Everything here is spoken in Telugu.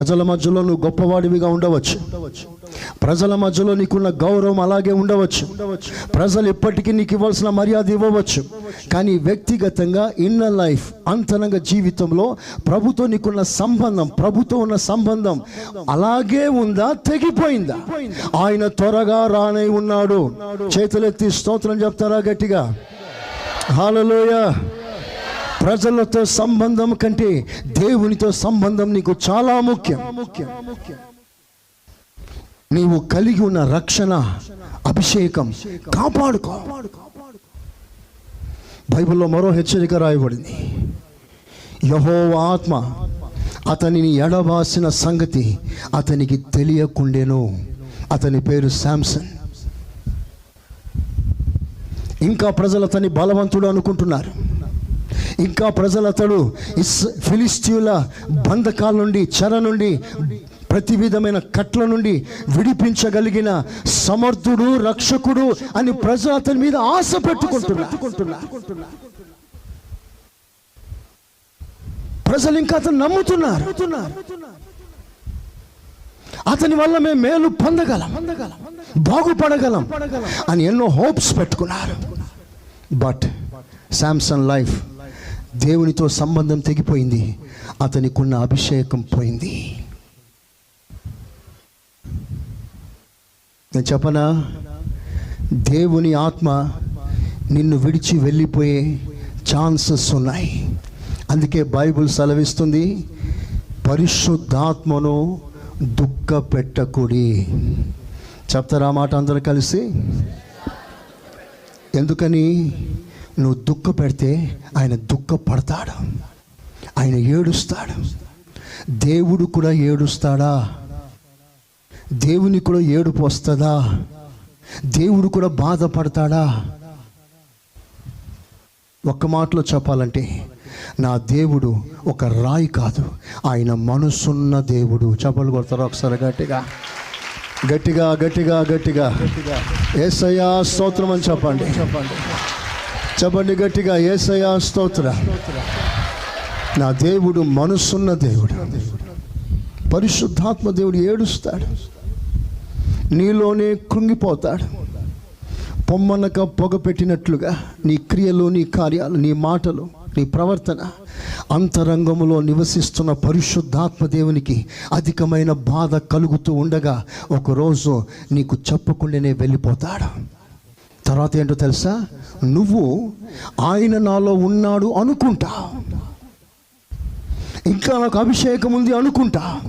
ప్రజల మధ్యలో నువ్వు గొప్పవాడివిగా ఉండవచ్చు. ప్రజల మధ్యలో నీకున్న గౌరవం అలాగే ఉండవచ్చు. ప్రజలు ఇప్పటికీ నీకు ఇవ్వాల్సిన మర్యాద ఇవ్వవచ్చు. కానీ వ్యక్తిగతంగా ఇన్నర్ లైఫ్ అంతరంగ జీవితంలో ప్రభుతో నీకున్న సంబంధం ప్రభుతో ఉన్న సంబంధం అలాగే ఉందా తెగిపోయిందా? ఆయన త్వరగా రానై ఉన్నాడు. చేతులెత్తి స్తోత్రం చెప్తారా గట్టిగా? హాలలోయ ప్రజలతో సంబంధం కంటే దేవునితో సంబంధం నీకు చాలా ముఖ్యం. ముఖ్యం ముఖ్యం నీవు కలిగి ఉన్న రక్షణ అభిషేకం కాపాడుకో. బైబిల్లో మరో హెచ్చరిక రాయబడింది. యహో ఆత్మ అతనిని ఎడబాసిన సంగతి అతనికి తెలియకుండేను. అతని పేరు శాంసన్. ఇంకా ప్రజలు అతని బలవంతుడు అనుకుంటున్నారు. ఇంకా ప్రజలు అతడు ఇస్ ఫిలిస్తీన్ల బంధకాల నుండి చెర నుండి ప్రతి విధమైన కట్ల నుండి విడిపించగలిగిన సమర్థుడు రక్షకుడు అని ప్రజలు అతని మీద ఆశ పెట్టుకుంటున్నారు. ప్రజలు ఇంకా అతను నమ్ముతున్నారు. అతని వల్ల మేము మేలు పొందగలం బాగుపడగలం అని ఎన్నో హోప్స్ పెట్టుకున్నారు. బట్ శాంసంగ్ లైఫ్ దేవునితో సంబంధం తెగిపోయింది. అతనికున్న అభిషేకం పోయింది. నేను చెప్పనా? దేవుని ఆత్మ నిన్ను విడిచి వెళ్ళిపోయే ఛాన్సెస్ ఉన్నాయి. అందుకే బైబుల్ సెలవిస్తుంది పరిశుద్ధాత్మను దుఃఖ పెట్టకూడి చెప్తారా మాట అందరూ కలిసి? ఎందుకని? నువ్వు దుఃఖ పెడితే ఆయన దుఃఖపడతాడు. ఆయన ఏడుస్తాడు. దేవుడు కూడా ఏడుస్తాడా? దేవుని కూడా ఏడుపు వస్తుందా? దేవుడు కూడా బాధపడతాడా? ఒక్క మాటలో చెప్పాలంటే నా దేవుడు ఒక రాయి కాదు. ఆయన మనసున్న దేవుడు. చెప్పలు కొడతారు ఒకసారి గట్టిగా? గట్టిగా గట్టిగా గట్టిగా. ఏసయ్యా స్తోత్రం అని చెప్పండి. చెప్పండి చెప్పండి గట్టిగా ఏసయ్యా స్తోత్ర. నా దేవుడు మనసున్న దేవుడు. పరిశుద్ధాత్మ దేవుడు ఏడుస్తాడు. నీలోనే కృంగిపోతాడు. పొమ్మనక పొగ పెట్టినట్లుగా నీ క్రియలు నీ కార్యాలు నీ మాటలు నీ ప్రవర్తన. అంతరంగంలో నివసిస్తున్న పరిశుద్ధాత్మ దేవునికి అధికమైన బాధ కలుగుతూ ఉండగా ఒకరోజు నీకు చెప్పకుండానే వెళ్ళిపోతాడు. తర్వాత ఏంటో తెలుసా? నువ్వు ఆయన నాలో ఉన్నాడు అనుకుంటా. ఇంకా నాకు అభిషేకం ఉంది అనుకుంటా.